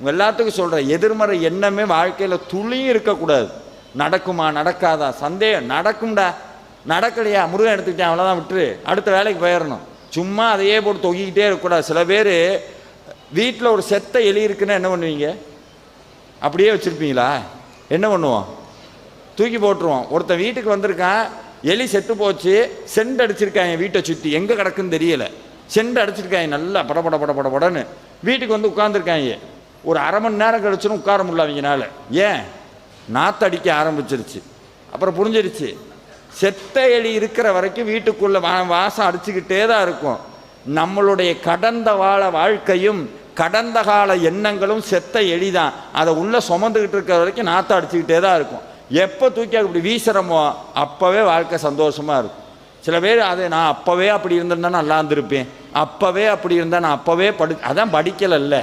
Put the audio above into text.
உங்கள் எல்லாத்துக்கும் சொல்கிறேன் எதிர்மறை எண்ணமே வாழ்க்கையில் துளியும் இருக்கக்கூடாது. நடக்குமா நடக்காதா? சந்தேகம். நடக்கும்டா. நடக்கலையா? முருகன் எடுத்துக்கிட்டேன் அவ்வளோதான் விட்டுரு. அடுத்த வேலைக்கு போயிடணும். சும்மா அதையே போட்டு தொகிக்கிட்டே இருக்கக்கூடாது. சில பேர் வீட்டில் ஒரு செத்த எலி இருக்குன்னா என்ன பண்ணுவீங்க? அப்படியே வச்சுருப்பீங்களா? என்ன பண்ணுவோம்? தூக்கி போட்டுருவோம். ஒருத்தன் வீட்டுக்கு வந்திருக்கான் எலி செத்து போச்சு செண்டு அடிச்சிருக்காங்க வீட்டை சுற்றி எங்கே கிடக்குன்னு தெரியல. செண்டு அடிச்சிருக்காங்க நல்லா பட பட பட பட படன்னு வீட்டுக்கு வந்து உட்காந்துருக்காங்க ஒரு அரை மணி நேரம் கழிச்சுன்னு உட்கார முடியல அவங்கனால ஏன்? நாத்தடிக்க ஆரம்பிச்சிருச்சு. அப்புறம் புரிஞ்சிருச்சு. செத்த எலி இருக்கிற வரைக்கும் வீட்டுக்குள்ளே வா வாசம் அடிச்சுக்கிட்டே தான் இருக்கும். நம்மளுடைய கடந்த வாழ வாழ்க்கையும் கடந்த கால எண்ணங்களும் செத்த எலி தான். அதை உள்ளே சுமந்துக்கிட்டு இருக்கிற வரைக்கும் நாற்றம் அடிச்சுக்கிட்டே தான் இருக்கும். எப்போ தூக்கி அப்படி வீசுகிறோமோ அப்போவே வாழ்க்கை சந்தோஷமாக இருக்கும். சில பேர் அதை நான் அப்போவே அப்படி இருந்திருந்தா நல்லா இருந்திருப்பேன். அப்போவே அப்படி இருந்தால் நான் அப்போவே படி அதான் படிக்கலைல்ல.